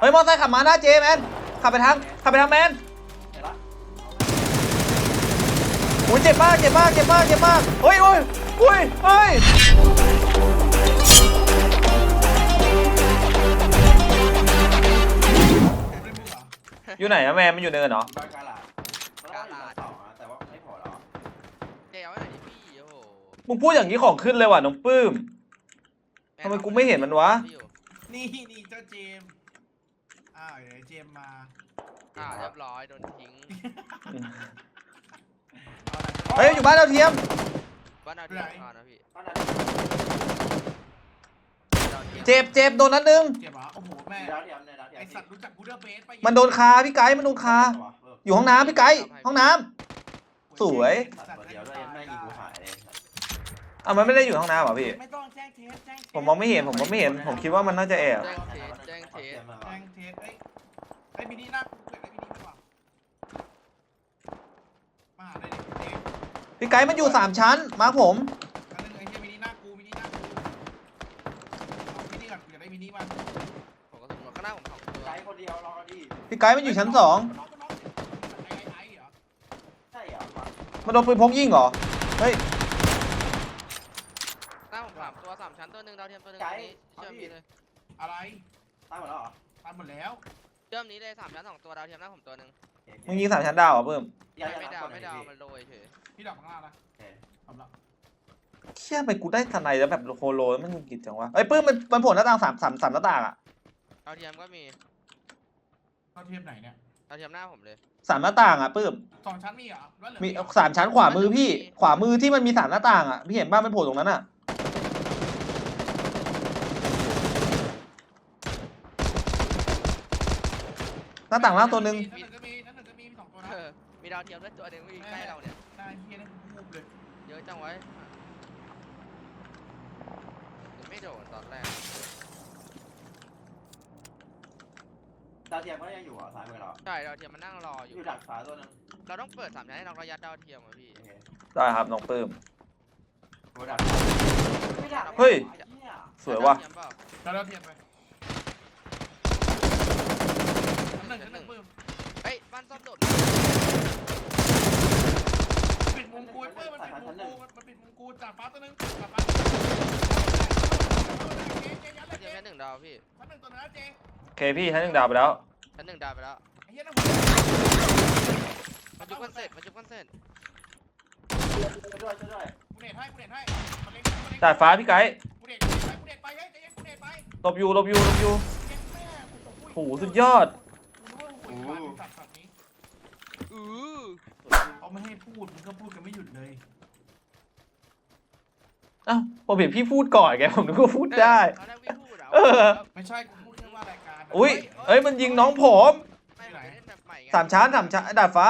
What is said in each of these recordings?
เฮ้ยมอเตอร์ไซค์ขับมาหน้าเจแมนขับไปทางขับไปทางแมนเห็นละโอ้ยเจ็บมากเจ็บมากเจ็บมากเจ็บมากเฮ้ยโอ้ยโอ้ยเฮ้ยอยู่ไหนอะแมนมันอยู่เนินเหรอบ้านกาลาดมันต้องอยู่ชั้นสองอะแต่ว่าไม่พอแล้วอะเจ๊เอาไว้ไหนดิพี่โอ้โหมึงพูดอย่างนี้ของขึ้นเลยว่ะน้องปื้มทำไมกูไม่เห็นมันวะพี่อยู่นี่นี่เจ้าเจมส์ อ้าวเดี๋ยวเจมส์มา อ่าเรียบร้อยโดนทิ้งเฮ้ยอยู่บ้านดาวเทียมบ้านเอาที่อ่านะพี่บ้านนั้นดาวทียมเจ็บเจ็บโดนนัดนึง เจ็บเหรอโอ้โหแม่ดาวเทียมในดาวเทียมไอสัตว์รู้จักบูเดอร์เบสปะมันโดนคาพี่ไก่มันโดนคาอยู่ห้องน้ำพี่ไก่ห้องน้ำ สวย สัตว์ตัวเดียวด้วยแม่งยิงกูหายเลย อะมันไม่ได้อยู่ห้องน้ำเหรอพี่ ไม่ต้องแจ้งเทสแจ้งเทสผมมองไม่เห็นผมมองไม่เห็น ผมคิดว่ามันน่าจะแอบแจ้งเทสแจ้งเทสแจ้งเทสเอ้ยไอ้มินิหน้ากูเกิดไอ้มินิดีกว่ามาหาเลยดิเจมส์พี่ไก่มันอยู่สามชั้น มาผม อันนึงไอ้เหี้ยมินิหน้ากูมินิหน้ากูเอามินิก่อนกูอยากได้มินิมาผมก็สมมติข้างหน้าผมสองตัว ไกด์คนเดียวรอดีพี่ไก่มันอยู่ชั้นสองน้องน้องไอ้ไอ้ไอ้เหรอใช่เหรอวะมันโดนปืนพกยิงเหรอ เฮ้ย หน้าผมสามตัวสาม ชั้นตัวหนึ่งดาวเทียมตัวหนึ่งตรงนี้เชื่อมนี้เลยอะไรตายหมดแล้วเหรอตายหมดแล้วเชื่อมนี้เลยสามชั้นสองตัวดาวเทียมหน้าผมตัวหนึ่งมึงยิงสามชั้นดาวเหรอเพิ่มอย่าไม่อย่าดาวทำไม่ก่ดาอนวมันโรยเฉยพี่ดอกข้างล่างนะโอเคทำละเชี่ยไปกูได้ทนายแล้วแบบโคโลแล้วมันกิดจังวะเอ้ยปื้มมันมันโผล่หน้าต่างสามสามสามหน้าต่างอะดาวเทียมก็มีเราเทียมไหนเนี่ยดาวเทียมหน้าผมเลยสามหน้าต่างอะปื้มสองชั้นมีเหรอแล้วเหลือมีเหรอสามชั้นขวามือพี่ ขวามือที่มันมีสามหน้าต่างอะพี่เห็นบ้านมันโผล่ตรงนั้นอะ น้าต่างล่างตัวหนึ่งชั้นหนึ่งก็มีชั้นหนึ่งก็มีมีสองตัวนะเออมีดาวเทียมด้วยตัวหนึ่งวิ่งใกล้เราเนี่ยได้เฮียได้คูบเลย เยอะจังไว้ไม่โดนตอนแรกดาวเทียมก็ยังอยู่เหรอซ้ายมือเราใช่ดาวเทียมมันนั่งรอออยู่ยู่ดักฟ้าตัวหนึงเราต้องเปิดสามชั้นให้น้องระยะดาวเทียมอะพี่โอเคได้ครับน้องปื้มกูดักไม่ดักเฮ้ยไอ้หี้สวยว่ะดาเทียมเปล่าแล้วเราเทียมไปชั้น หนึ่งชั้นหนึ่งปื้มเฮ้ยบ้านซ่อมโดดปิดมุมกูไอ้ปื้มมันปิดมุมกูมันปิดมุมกูจ่าฟ้าตัวหนึงจ่าฟ้าเจ๊จี๊แค่หนึ่งดาวพี่ชั้นหนึ่งตัวนั้นเจ๊โอเคพี่ชั้นหนึ่งดาวไปแล้วชั้นหนึ่งดาวไปแล้วไอ้เหี้ยนะมันจุกกันเสร็จมันจุกกันเสร็จช่วยด้วยช่วยด้วยกูเน็ตให้กูเน็ตให้กูเน็ตกูเน็ตดาดฟ้าพี่ไก่กูเน็ตไปกูเน็ตไปเฮ้ยใจเย็นกูเน็ตไปหลบอยู่หลบอยู่หลบอยู่โหสุดยอด กูนึกว่ากูสัตว์สัตว์นี้อือเขาไม่ให้พูดมึงก็พูดกันไม่หยุดเลยเอ้าผมเห็นพี่พูดก่อนไงผมนึกว่าพูดได้ ตอนแรกวิ่งพูดอะเออ ไม่ใช่กูพูดแค่ว่ารายการอุ้ยเอ้ยมันยิงน้องผมไม่ไหนเล่นแบบใหม่ไงสามชั้นสามชั้นดาดฟ้า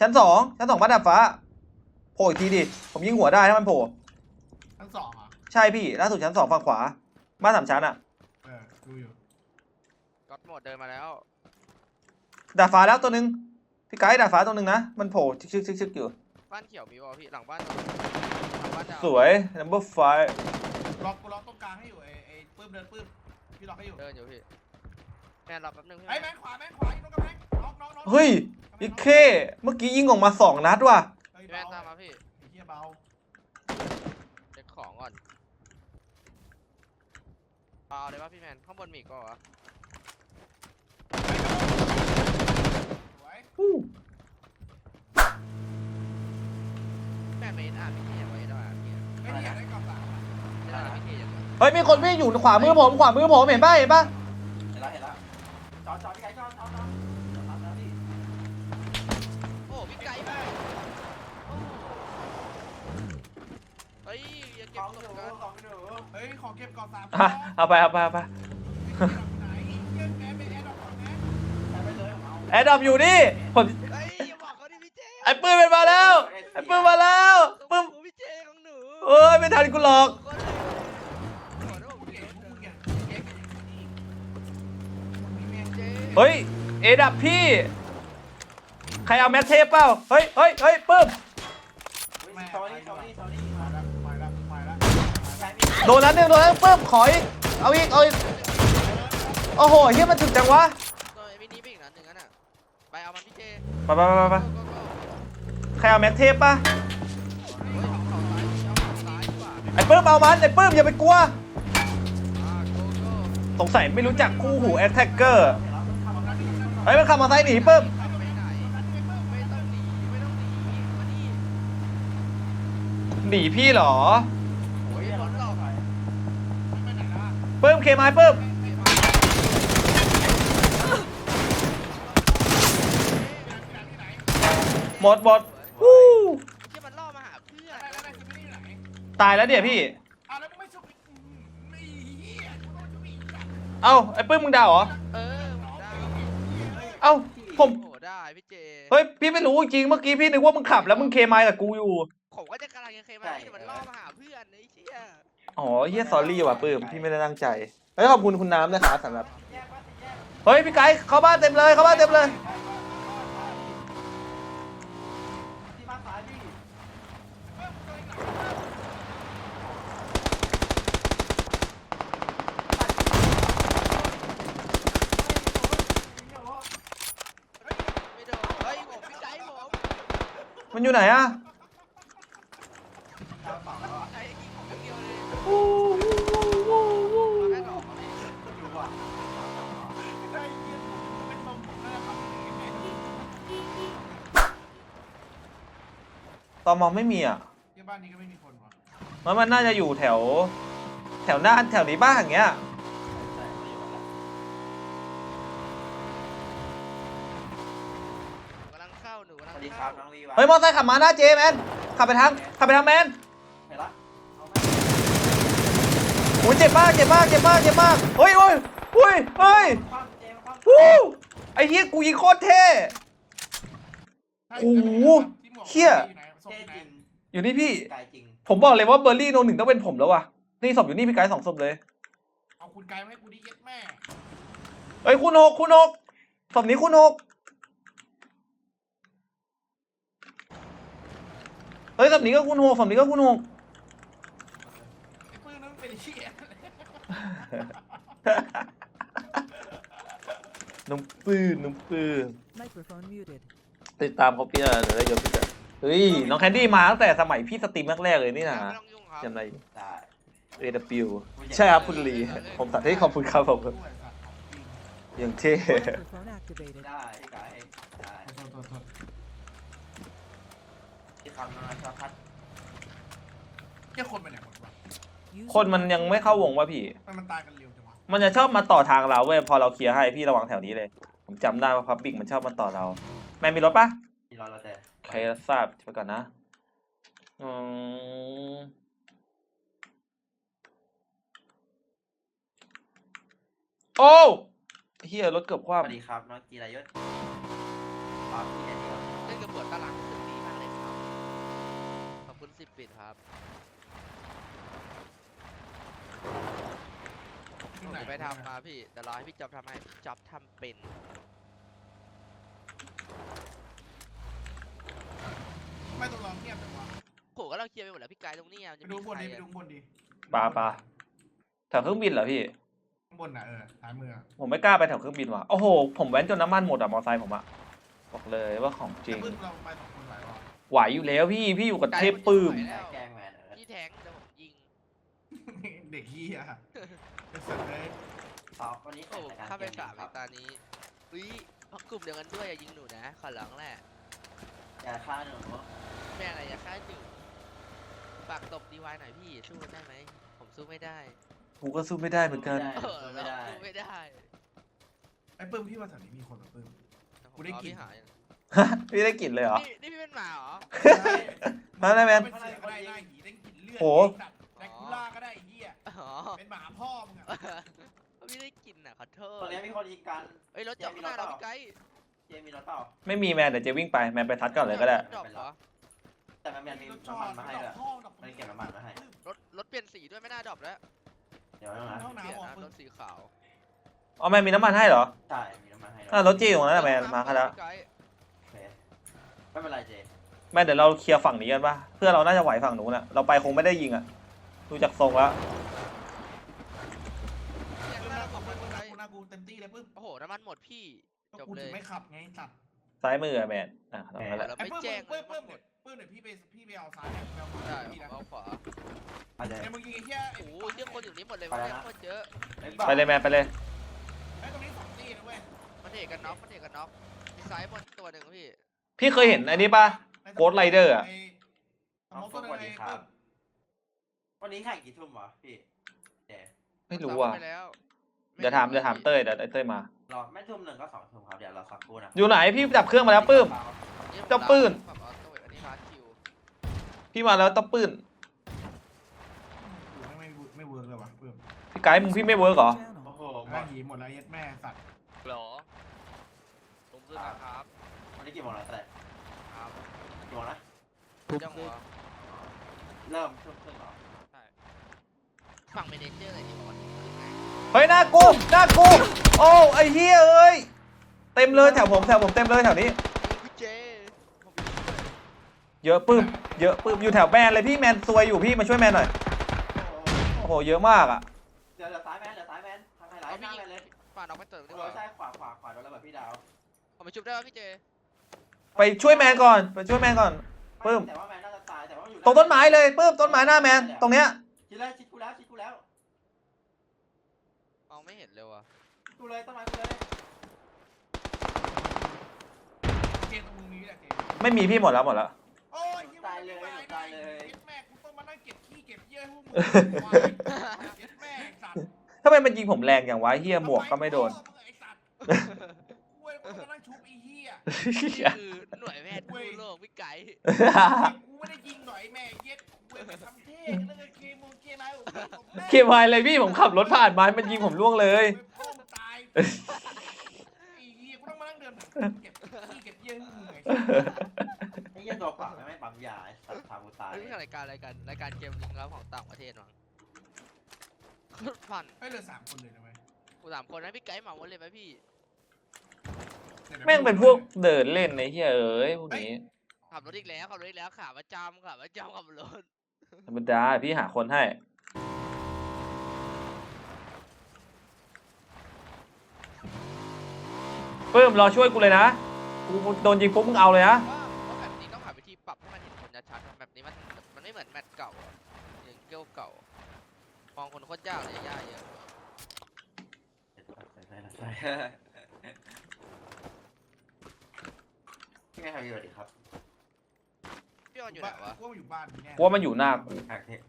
ชั้นสองชั้นสองบ้านดาดฟ้าโผล่อีกทีดิผมยิงหัวได้ถ้ามันโผล่ทั้งสองอะใช่พี่ล่าสุดชั้นสองฝั่งขวาบ้านสามชั้นอะเออดูอยู่ก๊อตโหมดเดินมาแล้ว ดาดฟ้าแล้วตัวหนึงพี่ไกด์ดาดฟ้าตัวหนึงนะ มันโผล่ชึกชึกชึกชึกอยู่ บ้านเขียวมีวะพี่หลังบ้านหลังบ้านดาวสวย number five ล็อกกูล็อกตรงกลางให้อยู่ไอ้ไอ้ปื้มเดินปื้มพี่ล็อกให้อยู่เดินอยู่พี่แมนรอแป๊บนึงพี่ไอ้แมนขวาแมนขวาอยู่ตรงกำแพงน็อกน็อกน็อกเฮ้ยอีเค เมื่อกี้ยิงออกมาสองนัดว่ะ เฮ้ยพี่แมเบานตามมาพี่ไอ้เหี้ยเบาเช็คของก่อนเอาเลยป่ะพี่แมนข้างบนมีอีกก็วะสวย อู้แมนไม่อ่านพี่เทียไว้ด้วยอะพี่ไอ้เนี่ยได้กล่องสามอะไม่ได้พี่เทียอย่างเดียวเฮ้ยมีคนวิ่งอยู่ขวามือผมขวามือผมเห็นป่ะเห็นป่ะเห็นแล้วเห็นแล้วจอดจอดพี่ไกด์จอดจอดจอดจอดจอดจอดพี่โอ้พี่ไก่มากโอ้เฮ้ยอย่าเก็กบองประหสนูบการณ์กองหนูเฮ้ยขอเก็บกล่องสามอะเอาไปเอาไปเอาไป แอดดอปอยู่นี่ผมเฮ้ยอย่าบอกเขาดิพี่เจไอ้ปื้มเป็นมาแล้วไอ้ปื้มมาแล้วปื้มของพี่เจของหนูเอ้ยไม่ทันกูหรอกขอโทษขอโทษกูพี่เก็บเจกูเก็บเก็บนี่มึงมีแมนเจเฮ้ยเอดับพี่ ใครเอาแมทเทปเปล่าเฮ้ยเฮ้ยเฮ้ยปื้มแม่ชอนี่ชอนี่ชอนี่มาแล้วมาแล้วมาแล้วใช้มีโดนนั้นหนึ่งโดนนั้นปื้มขออีกเอาอีกเอาอีกโอ้โหเฮียมันถึกจังวะ เอามันพี่เจไปไปไปไปไปโก้โก้โก้ใครเอาแม็กเทปปะเฮ้ยเอาเข่าซ้ายเอาเข่าซ้ายดีกว่าไอ้ปื้มเอามันไอ้ปื้มอย่าไปกลัวอ่าโก้โก้สงสัยไม่รู้จักคู่หูแอคแท็กเกอร์เฮ้ยมันขับมอเตอร์ไซค์หนีปื้มไปไหนไม่ต้องหนีไม่ต้องหนีมานี่หนีพี่เหรอโอ้ยรถหลอกไปไหนล่ะปื้มเคไม้ปื้ม มดหมดวู้ที่มันล่อมาหาเพื่อนอะไรอะไรคือไม่ได้ไหนตายแล้วเดี๋ยวพี่อะแล้วมึงไม่ชุบอีกไม่เหี้ยกูโดนชุบอีกอะเอ้าไอ้ปื้มมึงดาวเหรอ เออได้เอ้าผมโอ้ได้พี่เจเฮ้ยพี่ไม่รู้จริงเมื่อกี้พี่นึกว่ามึงขับแล้วมึงเคไม้กับกูอยู่ ผมก็จะกำลังจะเคยมาที่มันล่อมาหาเพื่อนไอ้เชี่ยอ๋อเฮียสอรี่ว่ะปื้มพี่ไม่ได้ตั้งใจเฮ้ยขอบคุณคุณน้ำนะครับสำหรับ เฮ้ยพี่ไก่เข้าบ้านเต็มเลยเข้าบ้านเต็มเลย ที่บ้านซ้ายพี่ ไม่โดนเฮ้ยผมพี่ไก่ผม มันอยู่ไหนอะ ไอ้ยิงผมอย่างเดียวเลยมาแค่หลอกมาเลย อยู่ว่ะ ได้เหี้ยเป็นลมผมน่าจะทำยังไงตอมองไม่มีอะที่บ้านนี้ก็ไม่มีคนวะมันมันน่าจะอยู่แถว แถวหน้าแถวนี้บ้างอย่างเงี้ย เข้าบน้องวีวะเฮ้ยมอเตอร์ไซค์ขับมาหน้าเจแมนขับไปทางขับไปทางแมนเห็นละเอาไหมโอ้ยเจ็บมากเจ็บมากเจ็บมากเจ็บมากเฮ้ยเฮ้ยเฮ้ยเฮ้ยคว่ำเจมส์คว่ำวู้ไอ้เฮียกูยิงโคตรเท่ใช่โอ้โหที่หมวกเหี้ยอยู่ไหนศพเจอยู่ไหนจริงอยู่นี่พี่ไกลจริงผมบอกเลยว่าเบอร์รี่โนหนึ่งต้องเป็นผมแล้วว่ะนี่ศพอยู่นี่พี่ไกด์สองศพเลยเอาคุณไกลมาให้กูดิเย็ดแม่เฮ้ยคุณหกคุณหกศพนี้คุณหก เฮ้ยศพนี้ก็คุณหกศพนี้ก็คุณหกไอ้ปืนนั้นมันเป็นเหี้ยน้ำปื้นน้ำปื้น Microphone muted. ติดตามเขาพี่นะเดี๋ยวได้ยศพี่จะเฮ้ยน้องแคนดี้มาตั้งแต่สมัยพี่สตรีมแรกๆเลยนี่นะไม่ต้องยุ่งครับจำอะไรอยู่ได้ AW ใช่ครับคุณลีผมสัตว์ให้ขอบคุณครับผมด้วยสัตว์ของจริงอย่างเท่ Microphone activated. ได้พี่ไก่ได้ โทษโทษโทษ ที่คำนั้นชอบพัดเหี้ยคนไปไหนหมดวะ User คนมันยังไม่เข้าวงวะพี่ ทำไมมันตายกันเร็วจังวะมันจะชอบมาต่อทางเราเว้ยพอเราเคลียร์ให้พี่ระวังแถวนี้เลย ผมจำได้ว่าพับบิกมันชอบมาต่อเรา แมนมีรถปะมีรอเราแต่โอเครับทราบไปก่อนนะอืมโอ้เฮียรถเกือบคสว่ำ วัสดีครับน้องจีรายศฝากพี่แอนดี้ครับเล่นกระบวนตาราง ปิดครับที่ไหนเดี๋ยวไปทำมาพี่แต่รอให้พี่จ๊อบทำให้พี่จ๊อบทำเป็น ไม่ต้องรอเงียบแต่ว่าโหก็เราเคลียร์ไปหมดแล้วพี่ไกด์ตรงนี้อะไปจะดูมีบนใครดิไปอะดูบนดิปลาปลาแถวเครื่องบินเหรอพี่ ข้างบนน่ะเออซ้ายมืออะผมไม่กล้าไปแถวเครื่องบินว่ะโอ้โห ผมแว้นจนน้ำมันหมดอะมอไซค์ผมอะบอกเลยว่าของจริงแต่พึ่งเราไปสองคน ไหววะไหวอยู่แล้วพี่พี่อยู่กับเทพปื้มได้แกล้งแมนเออพี่แทงแต่ผมยิง เด็กเหี้ยเป็นสัตว์เลยสอบวันนี้โอ้แต่การถ้าไปเกมสามคในรับตานี้อุ้ยเอากลุ่มเดียวกันด้วยอย่ายิงหนูนะ ขอร้องแหละ อย่าฆ่าหนูแม่อะไรอย่าฆ่าหนูฝากตบดีวายหน่อยพี่ สู้กันได้ไหม ผมสู้ไม่ได้กูก็สู้ไม่ได้เหมือนกันเออเราสู้ไม่ได้ไอ้ปื้มพี่ว่าแถวนี้มีคนเหรอปื้ม กูได้กลิ่นพี่หาย พี่ได้กลิ่นเลยเหรอนี่นี่พี่เป็นหมาเหรอมาได้แมน เป็นเสือก็ได้หน้าหีได้กลิ่นเลือดโหแดกคูล่าก็ได้ไอ้เหี้ยอ๋อเป็นหมาพ่อมึงอะพี่ได้กลินอะขอโทษตรงนี้มีคนยิงกัน เอ้ยรถจอดข้างหน้าเราพี่ไกด์เจมีรถเปล่า ไม่มีแมนเดี๋ยวเจวิ่งไปแมนไปทัดก่อนเลยก็ได้ รถจอดเหรอแต่แมนแมนมีรถจอน้ำมันดมาให้ดด้อวยกท่อดอกมันเก็บน้ำมันมาให้ รถรถเปลี่ยนสีด้วยไม่น่าดรอปแล้วเดี๋ยวนะห้องเปลี่ยนน้ำออกนะปื้รมถสีขาวอ๋อแมนมีน้ำมันให้เหรอใช่ มีน้ำมันให้ด้วอะยรถเจอยู่ตรงนั้นแหละแมนมาค่ะแล้ว พี่ไกด์โอเค ไม่เป็นไรเจแมนเดี๋ยวเราเคลียร์ฝั่งนี้กันปะเพื่อเราน่าจะไหวฝั่งนู้นอะเราไปคงไม่ได้ยิงอะดูจากทรงแล้วเนี่ยปื้มหน้าน่าผมปื้พี่มไกน่ากูเต็มที่เลยปื้มโอ้โหน้ำมันหมดพี่ ก็จบกูเลถึยงไม่ขับไงสัตว์ซ้ายมืออะแมนอะตรงนั้นแหละแล้วไอ้ไม่ปื้มแจ้งปื้มเลปื้ยมหมเดี๋ยดวปื้มเดี๋ยวพี่ไปพี่ไปเอาซ้ายไปเอาได้พี่นะเอาขวาอาจจะไอ้มึงยิงไอ้เหี้ยไอ้โอ้โหเรื่องคนอยู่นี่หมดเลยไปมันแล้วนะโคตรเยอะ ไปเลยแมนไปเลยไอ้ตรงนี้สองตีนะเว้ยมันเอกกันน็อกมันเอกกันน็อกมีซ้ายบนตัวหนึ่งพี่ พี่เคยเห็นอันนี้ป่ะ Ghost Rider อะไอ้สน้องมองฟุตัวกนึสงวัสไอ้ดีคปื้รับมวันนี้แข่งกี่ทุ่มวะพี่เจ๊ไม่รู้อะไปแล้วเดี๋ยวถามเดี๋ยวถามเต้ยเดี๋ยวเต้ยมา รอไม่ทุ่มหนึ่งก็สองทุ่มครับเดี๋ยวเราสักครู่นะอยู่ไหนพี่จับเครื่องมาแล้วปื้มนี่ผมเจ้าปืน แบบออโต้อันนี้ฮาร์ดคิวพี่มาแล้วต้องปื้น ไม่ไม่ไม่เวิร์กเลยวะปื้มพี่ไกด์มึงพี่ไม่เวิร์กเหรอ Channel. โอ้โหหมแม่ดงหีหมดแล้วเย็ดแม่สัตว์หรอผมซื้อนะครับวั นนี้กี่โมงแล้วแต่ครับกี่โมงนะจังหวะเริ่มทุ่มครึ่งเหรอฝั่งเมเนเจอร์เลยดีกว่าขึ้นไงเฮ้ยหน้ากูหน้ากู โอ้ไอ้เฮียเอ้ยเต็มเลยแถวผมแถวผมเต็มเลยแถวนี้ พี่เจผมไปช่วยเยอะปื้มเยอะปื้มอยู่แถวแมนเลยพี่แมนซวยอยู่พี่มาช่วยแมนหน่อยโอ้โหโอ้โหเยอะมากอะเดี๋ยวเดี๋ยวซ้ายแมนเดี๋ยวซ้ายแมนทางไฮไลเอาท์หพี่น้ายิแมงนเลยฝ่าน้องไปเติมดีเอกว่าอใช่ขวาขวาขวาโดนระเบิดพี่ดาวผมไปชุบได้ป่ะพี่เจ ไปช่วยแมนก่อน ไปช่วยแมนก่อนปึ้มแต่ว่าแมนน่าจะตายแต่ว่าอยู่ตรงต้นไม้เลยปื้มต้นไม้หน้าแมนตรงเนี้ยชิดแล้วชิดกูแล้วชิดกูแล้วมองไม่เห็นเลยว่ะกูเลยต้นไม้กูเลยเกมตรงมึงมีแหละเกมไม่มีพี่หมดแล้วหมดแล้ว โอ้ยหี้ตายเลยไม่ไหวตายเลยเย็ดแม่กูต้องมานั่งเก็บขี้เก็บเยี่ยให้พวกมึงควายเย็ดแม่ไอ้สัตว์ทำไมมันยิงผมแรงอย่างวะเฮียหมวกก็ไม่โดนทำไอ้สัตว์กูเว้ยกูต้องมานั่งชุบไอ้เหี้ย นี่คือหน่วยแพทย์กู้โลกพี่ไก่กูไม่ได้ยิงหน่อยแม่เย็ดกูไปทำเท่แล้วก็เคมูเคไลโอ้โหผมแม่เคมายเลยพี่ผมขับรถผ่านมามันยิงผมล่วงเลยไปพ่อมตายไอ้เหี้ยกูต้องมานั่งเดินเก็บขี้เก็บเยี่ยให้มึงไงไอ้เหี้ยตัวเปล่าไม่ไม่ปั๊มยาไอ้สัตว์พากูตายอันนี้คือรายการรายการรายการเกมลิงก์ครับของต่างประเทศมั้งผ่านให้เหลือสามคนเลยนะเว้ยกูสามคนนะพี่ไก่เหมาหมดเลยไหมพี่ แม่งเป็นพวกเดินเล่นในเฮียเอ้ยพวกนี้ขับรถอีกแล้วขับรถอีกแล้วขาประจำขาประจำขับรถธรรมดาพี่หาคนให้ปื้มรอช่วยกูเลยนะกูโดนยิงปุ๊บมึงเอาเลยนะว่าว่าแบบนี้ต้องหาวิธีปรับให้มันเห็นคนชัดๆแบบนี้มันมันไม่เหมือนแมตช์เก่าอะอย่างเกลเก่ามองคนโคตรยากเลยยากเยอะ ใส่ใส่ใส่ พี่ไงครับพี่สวัสดีครับพี่ออนอยู่ไหนวะกูว่ามันอยู่บ้านแน่กูว่ามันอยู่หน้ากูแท็กเทค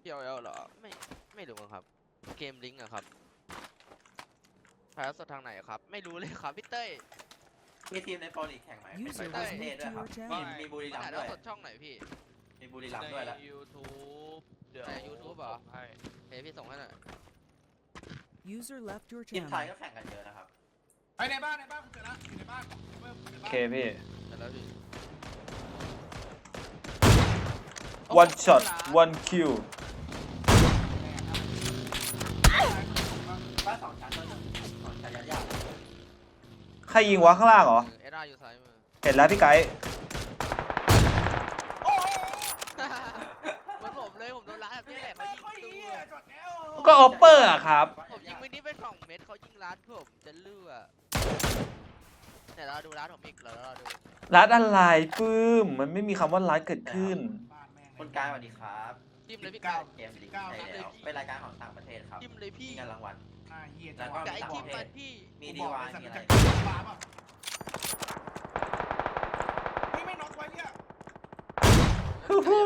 พี่ออนเหรอ ไม่ ไม่รู้ครับ เกมลิงก์อะครับถ่ายทอดสดทางไหนอะครับ ไม่รู้เลยครับพี่เต้ยมีทีมในโปรลีกแข่งไหมเป็น User ไป was ต่างประเทศ moved ด้วย to ครับ your มี channel. มีบุรีรัมถ่ายย์ทด้อวดยสดช่องไหนพี่ มีบุรีรัมย์ด้วยแล้วใน YouTube เดี๋ยวใน YouTube เหรอเฮ้ยพี่ส่งให้หน่อย User left your ทีมไทย channel. ก็แข่งกันเยอะนะครับ ไปในบ้านในบ้านกูเจอแล้วอยู่ในบ้านเพิ่มอยู่ในโอบ้านเคพี่เดี๋ยวแล้วพี่ one shot one kill บ้านสองชั้นด้วยนะสองชั้นยากใครยิงวะข้างล่างเหรอ เอ็ดอาร์อยู่ซ้ายมือ เห็นแล้วพี่ไกด์โอ้โหเหมือนผมเลยผมโดนล้านแบบนี้แหละเขาไม่ยิงค่อยตัเหี้วยจอดแล้วก็ออปเปอร์อะครับ ผมยิงไปนี่ไปสองเม็ดเขายิงร้านผมจะเลือด เดี๋ยวเราดูร้านผมอีกแล้วเราดูรัดอะไรปื้ม มันไม่มีคำว่ารัดเกิดขึ้นบ้านแม่งคุณกายสวัสดีครับจิ้มเลยพี่เก้าไก่เกมลีกใช่แล้วเป็นรายการของต่างประเทศครับจิ้มเลยพี่มีเงินรางวัลหน้าเหี้ยแล้วจังก็หวะไก่จิ้มมันพี่มีดีวายมีอะไรบ้าป่ะเฮ้ยไม่น็อกไว้เนี่ยแพ้